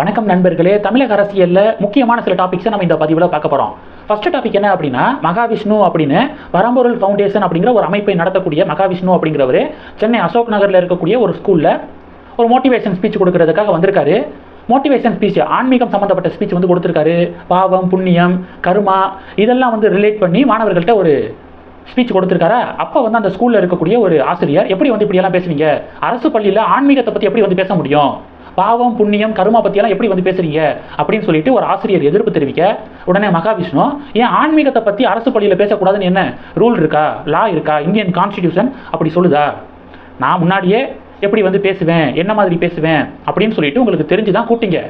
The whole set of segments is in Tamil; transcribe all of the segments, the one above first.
வணக்கம் நண்பர்களே. தமிழக அரசியலில் முக்கியமான சில டாபிக்ஸை நம்ம இந்த பதிவில் பார்க்க போகிறோம் ஃபர்ஸ்ட் டாபிக் என்ன அப்படின்னா மகாவிஷ்ணு அப்படின்னு பரம்பொருள் ஃபவுண்டேஷன் அப்படிங்கிற ஒரு அமைப்பை நடத்தக்கூடிய மகாவிஷ்ணு அப்படிங்கிறவர் சென்னை அசோக் நகரில் இருக்கக்கூடிய ஒரு ஸ்கூலில் ஒரு மோட்டிவேஷன் ஸ்பீச் கொடுக்கறதுக்காக வந்திருக்காரு. மோட்டிவேஷன் ஸ்பீச் ஆன்மீகம் சம்மந்தப்பட்ட ஸ்பீச் வந்து கொடுத்துருக்காரு. பாவம் புண்ணியம் கருமா இதெல்லாம் வந்து ரிலேட் பண்ணி மாணவர்கள்ட்ட ஒரு ஸ்பீச் கொடுத்துருக்காரா? அப்போ வந்து அந்த ஸ்கூலில் இருக்கக்கூடிய ஒரு ஆசிரியர் எப்படி வந்து இப்படியெல்லாம் பேசுவீங்க? அரசு பள்ளியில் ஆன்மீகத்தை பற்றி எப்படி வந்து பேச முடியும்? பாவம் புண்ணியம் கருமா பற்றியெல்லாம் எப்படி வந்து பேசுறீங்க? அப்படின்னு சொல்லிட்டு ஒரு ஆசிரியர் எதிர்ப்பு தெரிவிக்க உடனே மகாவிஷ்ணு ஏன் ஆன்மீகத்தை பற்றி அரசு பள்ளியில் பேசக்கூடாதுன்னு என்ன? ரூல் இருக்கா? லா இருக்கா? இந்தியன் கான்ஸ்டிடியூஷன் அப்படி சொல்லுதா? நான் முன்னாடியே எப்படி வந்து பேசுவேன்? என்ன மாதிரி பேசுவேன்? அப்படின்னு சொல்லிட்டு உங்களுக்கு தெரிஞ்சு தான் கூப்பிட்டீங்க.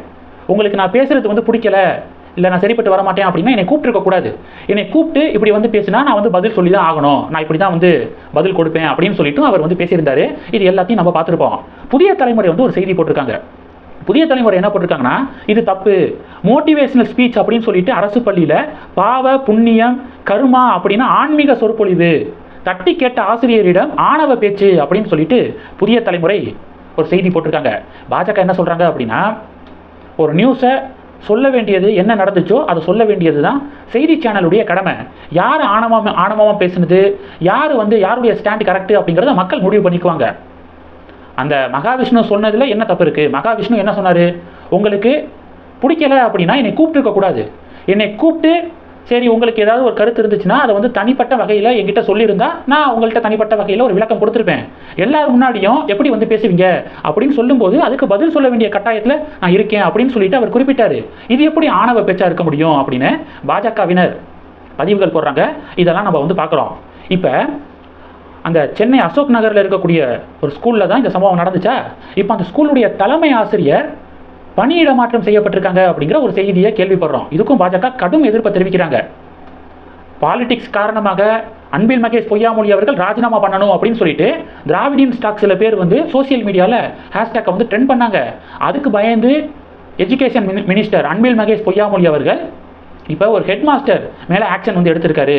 உங்களுக்கு நான் பேசுறது வந்து பிடிக்கல. இல்லை நான் சரிப்பட்டு வர மாட்டேன் அப்படின்னா என்னை கூப்பிட்டுருக்க கூடாது. என்னை கூப்பிட்டு இப்படி வந்து பேசினா நான் வந்து பதில் சொல்லி தான் ஆகணும். நான் இப்படி தான் வந்து பதில் கொடுப்பேன் அப்படின்னு சொல்லிட்டு அவர் வந்து பேசியிருந்தாரு. இது எல்லாத்தையும் நம்ம பார்த்துருப்போம். புதிய தலைமுறை வந்து ஒரு செய்தி போட்டிருக்காங்க. புதிய தலைமுறை என்ன போட்டிருக்காங்கன்னா இது தப்பு. மோட்டிவேஷனல் ஸ்பீச் அப்படின்னு சொல்லிட்டு அரசு பள்ளியில் பாவ புண்ணியம் கருமா அப்படின்னா ஆன்மீக சொற்பொழிவு. தட்டி கேட்ட ஆசிரியரிடம் ஆணவ பேச்சு அப்படின்னு சொல்லிட்டு புதிய தலைமுறை ஒரு செய்தி போட்டிருக்காங்க. பாஜக என்ன சொல்கிறாங்க அப்படின்னா ஒரு நியூஸை சொல்ல வேண்டியது என்ன நடந்துச்சோ அதை சொல்ல வேண்டியது தான் செய்தி சேனலுடைய கடமை. யார் ஆணவம் ஆணவமாக பேசுனது? யார் வந்து யாருடைய ஸ்டாண்ட் கரெக்டு அப்படிங்கிறத மக்கள் முடிவு பண்ணிக்குவாங்க. அந்த மகாவிஷ்ணு சொன்னதில் என்ன தப்பு இருக்குது மகாவிஷ்ணு என்ன சொன்னார்? உங்களுக்கு பிடிக்கல அப்படின்னா என்னை கூப்பிட்டுருக்கக்கூடாது என்னை கூப்பிட்டு சரி உங்களுக்கு ஏதாவது ஒரு கருத்து இருந்துச்சுன்னா அதை வந்து தனிப்பட்ட வகையில் என்கிட்ட சொல்லியிருந்தா நான் உங்கள்கிட்ட தனிப்பட்ட வகையில் ஒரு விளக்கம் கொடுத்துருப்பேன். எல்லாரும் முன்னாடியும் எப்படி வந்து பேசுவீங்க? அப்படின்னு சொல்லும்போது அதுக்கு பதில் சொல்ல வேண்டிய கட்டாயத்தில் நான் இருக்கேன் அப்படின்னு சொல்லிட்டு அவர் குறிப்பிட்டார். இது எப்படி ஆணவ பேச்சா இருக்க முடியும் அப்படின்னு பாஜகவினர் பதிவுகள் போடுறாங்க. இதெல்லாம் நம்ம வந்து பார்க்குறோம். இப்போ அந்த சென்னை அசோக் நகரில் இருக்கக்கூடிய ஒரு ஸ்கூலில் தான் இந்த சம்பவம் நடந்துச்சா? இப்போ அந்த ஸ்கூலுடைய தலைமை ஆசிரியர் பணியிட மாற்றம் செய்யப்பட்டிருக்காங்க அப்படிங்கிற ஒரு செய்தியை கேள்விப்படுறோம். இதுக்கும் பாஜக கடும் எதிர்ப்பை தெரிவிக்கிறாங்க. பாலிடிக்ஸ் காரணமாக அன்பில் மகேஷ் பொய்யாமொழி அவர்கள் ராஜினாமா பண்ணணும் அப்படின்னு சொல்லிட்டு திராவிடியன் ஸ்டாக் சில பேர் வந்து சோசியல் மீடியாவில் ஹேஷ்டேக்கை வந்து ட்ரெண்ட் பண்ணாங்க. அதுக்கு பயந்து எஜுகேஷன் மினிஸ்டர் அன்பில் மகேஷ் பொய்யாமொழி அவர்கள் இப்போ ஒரு ஹெட் மாஸ்டர் மேலே ஆக்ஷன் வந்து எடுத்திருக்காரு.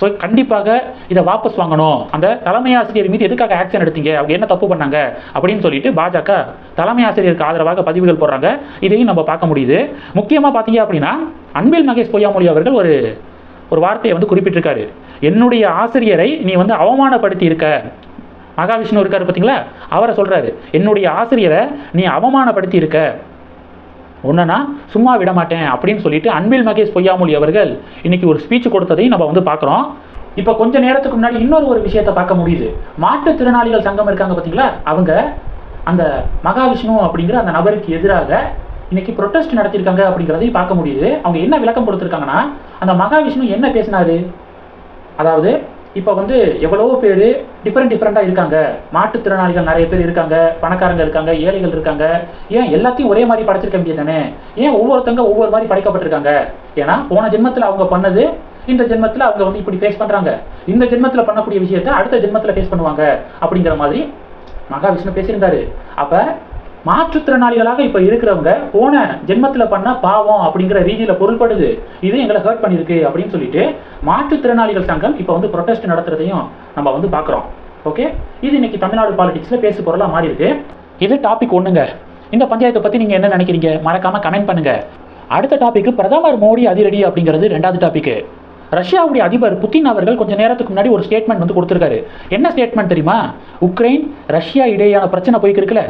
ஸோ கண்டிப்பாக இதை வாபஸ் வாங்கணும். அந்த தலைமை ஆசிரியர் மீது எதுக்காக ஆக்ஷன் எடுத்தீங்க? அவங்க என்ன தப்பு பண்ணாங்க? அப்படின்னு சொல்லிட்டு பாஜக தலைமை ஆசிரியருக்கு ஆதரவாக பதிவுகள் போடுறாங்க. இதையும் நம்ம பார்க்க முடியுது. முக்கியமாக பார்த்தீங்க அப்படின்னா அன்பில் மகேஷ் பொய்யாமொழி அவர்கள் ஒரு ஒரு வார்த்தையை வந்து குறிப்பிட்டிருக்காரு. என்னுடைய ஆசிரியரை நீ வந்து அவமானப்படுத்தி இருக்க. மகாவிஷ்ணு இருக்காரு பார்த்தீங்களா? அவரை சொல்றாரு. என்னுடைய ஆசிரியரை நீ அவமானப்படுத்தி இருக்க. ஒன்றுனா சும்மா விட மாட்டேன் அப்படின்னு சொல்லிட்டு அன்பில் மகேஷ் பொய்யாமொழி அவர்கள் இன்னைக்கு ஒரு ஸ்பீச் கொடுத்ததையும் நம்ம வந்து பார்க்குறோம். இப்போ கொஞ்ச நேரத்துக்கு முன்னாடி இன்னொரு ஒரு விஷயத்தை பார்க்க முடியுது. மாற்றுத்திறனாளிகள் சங்கம் இருக்காங்க பார்த்தீங்களா அவங்க அந்த மகாவிஷ்ணு அப்படிங்கிற அந்த நபருக்கு எதிராக இன்னைக்கு ப்ரொட்டஸ்ட் நடத்தியிருக்காங்க அப்படிங்கிறதையும் பார்க்க முடியுது. அவங்க என்ன விளக்கம் கொடுத்துருக்காங்கன்னா அந்த மகாவிஷ்ணு என்ன பேசினாரு? அதாவது இப்போ வந்து எவ்வளவோ பேர் டிஃப்ரெண்ட் டிஃப்ரெண்ட்டாக இருக்காங்க. மாற்றுத்திறனாளிகள் நிறைய பேர் இருக்காங்க பணக்காரங்க இருக்காங்க ஏழைகள் இருக்காங்க. ஏன் எல்லாத்தையும் ஒரே மாதிரி படைச்சிருக்க முடியாது தானே? ஏன் ஒவ்வொருத்தங்க ஒவ்வொரு மாதிரி படைக்கப்பட்டிருக்காங்க? ஏன்னா போன ஜென்மத்தில் அவங்க பண்ணது இந்த ஜென்மத்தில் அவங்க வந்து இப்படி ஃபேஸ் பண்ணுறாங்க இந்த ஜென்மத்தில் பண்ணக்கூடிய விஷயத்த அடுத்த ஜென்மத்தில் ஃபேஸ் பண்ணுவாங்க. அப்படிங்கிற மாதிரி மகாவிஷ்ணு பேசியிருந்தாரு. அப்போ மாற்றுத்திறனாளிகளாக இப்போ இருக்கிறவங்க போன ஜென்மத்தில் பண்ண பாவம் அப்படிங்கிற ரீதியில் பொருள்படுது. இது எங்களை ஹர்ட் பண்ணியிருக்கு அப்படின்னு சொல்லிட்டு மாற்றுத்திறனாளிகள் சங்கம் இப்போ வந்து ப்ரொட்டஸ்ட் நடத்துறதையும் நம்ம வந்து பார்க்குறோம் ஓகே இது இன்னைக்கு தமிழ்நாடு பாலிடிக்ஸில் பேசு பொருளாக மாறி இருக்கு இது டாபிக் ஒன்றுங்க இந்த பஞ்சாயத்தை பற்றி நீங்கள் என்ன நினைக்கிறீங்க? மறக்காமல் கமெண்ட் பண்ணுங்க. அடுத்த டாபிக் பிரதமர் மோடி அதிரடி அப்படிங்கிறது ரெண்டாவது டாபிக் ரஷ்யாவுடைய அதிபர் புத்தின் அவர்கள் கொஞ்ச நேரத்துக்கு முன்னாடி ஒரு ஸ்டேட்மெண்ட் வந்து கொடுத்துருக்காரு. என்ன ஸ்டேட்மெண்ட் தெரியுமா? உக்ரைன் ரஷ்யா இடையேயான பிரச்சனை போய்க்கு இருக்குல்ல.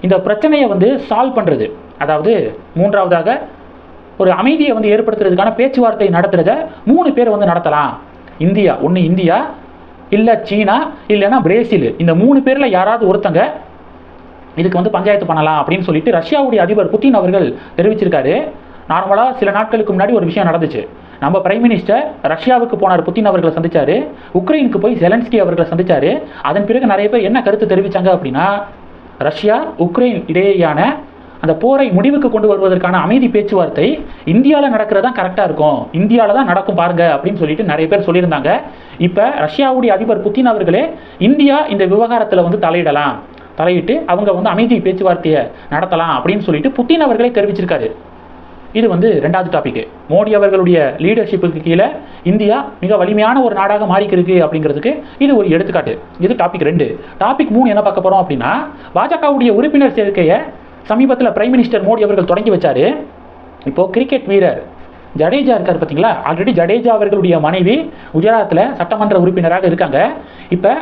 இந்த பிரச்சனையை வந்து சால்வ் பண்ணுறது அதாவது மூன்றாவதாக ஒரு அமைதியை வந்து ஏற்படுத்துறதுக்கான பேச்சுவார்த்தை நடத்துறத மூணு பேர் வந்து நடத்தலாம். இந்தியா ஒன்று இந்தியா இல்லை சீனா இல்லைன்னா பிரேசில். இந்த மூணு பேரில் யாராவது ஒருத்தங்க இதுக்கு வந்து பஞ்சாயத்து பண்ணலாம் அப்படின்னு சொல்லிட்டு ரஷ்யாவுடைய அதிபர் புட்டின் அவர்கள் தெரிவிச்சிருக்காரு. நார்மலாக சில நாட்களுக்கு முன்னாடி ஒரு விஷயம் நடந்துச்சு. நம்ம பிரைம் மினிஸ்டர் ரஷ்யாவுக்கு போனார் புத்தின் அவர்களை சந்திச்சாரு. உக்ரைனுக்கு போய் செலன்ஸ்கி அவர்களை சந்திச்சாரு. அதன் பிறகு நிறைய பேர் என்ன கருத்து தெரிவித்தாங்க அப்படின்னா ரஷ்யா உக்ரைன் இடையேயான அந்த போரை முடிவுக்கு கொண்டு வருவதற்கான அமைதி பேச்சுவார்த்தை இந்தியாவில் நடக்கிறது தான் கரெக்டாக இருக்கும். இந்தியாவில் தான் நடக்கும் பாருங்க அப்படின்னு சொல்லிட்டு நிறைய பேர் சொல்லியிருந்தாங்க. இப்போ ரஷ்யாவுடைய அதிபர் புத்தின் அவர்களே இந்தியா இந்த விவகாரத்தில் வந்து தலையிடலாம். தலையிட்டு அவங்க வந்து அமைதி பேச்சுவார்த்தையை நடத்தலாம் அப்படின்னு சொல்லிட்டு புத்தின் அவர்களே தெரிவிச்சிருக்காரு. இது வந்து ரெண்டாவது டாபிக் மோடி அவர்களுடைய லீடர்ஷிப்புக்கு கீழே இந்தியா மிக வலிமையான ஒரு நாடாக மாறிக்கிருக்கு அப்படிங்கிறதுக்கு இது ஒரு எடுத்துக்காட்டு. இது டாபிக் ரெண்டு. டாபிக் மூணு என்ன பார்க்க போகிறோம் அப்படின்னா பாஜகவுடைய உறுப்பினர் சேர்க்கையை சமீபத்தில் பிரைம் மினிஸ்டர் மோடி அவர்கள் தொடங்கி வச்சார். இப்போ கிரிக்கெட் வீரர் ஜடேஜா இருக்கார் பார்த்தீங்களா? ஆல்ரெடி ஜடேஜா அவர்களுடைய மனைவி குஜராத்தில் சட்டமன்ற உறுப்பினராக இருக்காங்க. இப்போ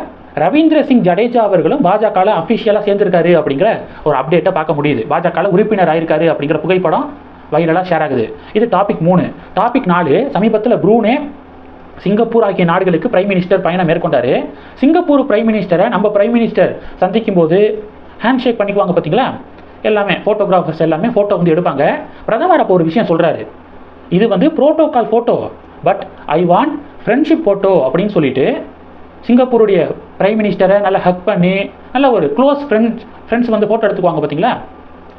ரவீந்திர சிங் ஜடேஜா அவர்களும் பாஜகவில் அஃபிஷியலாக சேர்ந்திருக்காரு அப்படிங்கிற ஒரு அப்டேட்டை பார்க்க முடியுது. பாஜகவில் உறுப்பினர் ஆயிருக்காரு அப்படிங்கிற புகைப்படம் வைரலாக ஷேர் ஆகுது. இது டாபிக் மூணு. டாபிக் நாலு சமீபத்தில் ப்ரூனே சிங்கப்பூர் ஆகிய நாடுகளுக்கு பிரைம் மினிஸ்டர் பயணம் மேற்கொண்டாரு. சிங்கப்பூர் பிரைம் மினிஸ்டரை நம்ம பிரைம் மினிஸ்டர் சந்திக்கும் போது ஹேண்ட் ஷேக் பண்ணிக்குவாங்க பார்த்தீங்களா எல்லாமே ஃபோட்டோகிராஃபர்ஸ் எல்லாமே ஃபோட்டோ வந்து எடுப்பாங்க. பிரதமர் அப்போ ஒரு விஷயம் சொல்கிறாரு இது வந்து protocol photo but I want friendship photo அப்படின்னு சொல்லிட்டு சிங்கப்பூருடைய பிரைம் மினிஸ்டரை நல்லா ஹக் பண்ணி நல்ல ஒரு க்ளோஸ் ஃப்ரெண்ட்ஸ் ஃப்ரெண்ட்ஸ் வந்து ஃபோட்டோ எடுத்துக்குவாங்க பார்த்தீங்களா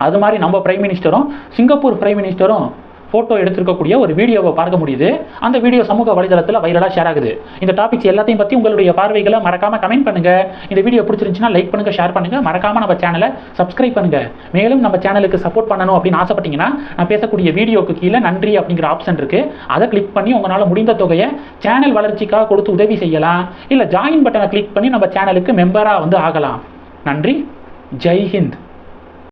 அது மாதிரி நம்ம பிரைம் மினிஸ்டரும் சிங்கப்பூர் பிரைம் மினிஸ்டரும் ஃபோட்டோ எடுத்திருக்கக்கூடிய ஒரு வீடியோவை பார்க்க முடியுது. அந்த வீடியோ சமூக வலைதளத்தில் வைரலாக ஷேர் ஆகுது. இந்த டாபிக்ஸ் எல்லாத்தையும் பற்றி உங்களுடைய பார்வைகளை மறக்காமல் கமெண்ட் பண்ணுங்கள் இந்த வீடியோ பிடிச்சிருந்துச்சுன்னா லைக் பண்ணுங்கள் ஷேர் பண்ணுங்கள் மறக்காமல் நம்ம சேனலை சப்ஸ்கிரைப் பண்ணுங்கள் மேலும் நம்ம சேனலுக்கு சப்போர்ட் பண்ணணும் அப்படின்னு ஆசைப்பட்டீங்கன்னா நான் பேசக்கூடிய வீடியோக்கு கீழே நன்றி அப்படிங்கிற ஆப்ஷன் இருக்குது அதை கிளிக் பண்ணி உங்களால் முடிந்த தொகையை சேனல் வளர்ச்சிக்காக கொடுத்து உதவி செய்யலாம். இல்லை ஜாயின் பட்டனை கிளிக் பண்ணி நம்ம சேனலுக்கு மெம்பராக வந்து ஆகலாம். நன்றி. ஜெய் ஹிந்த்.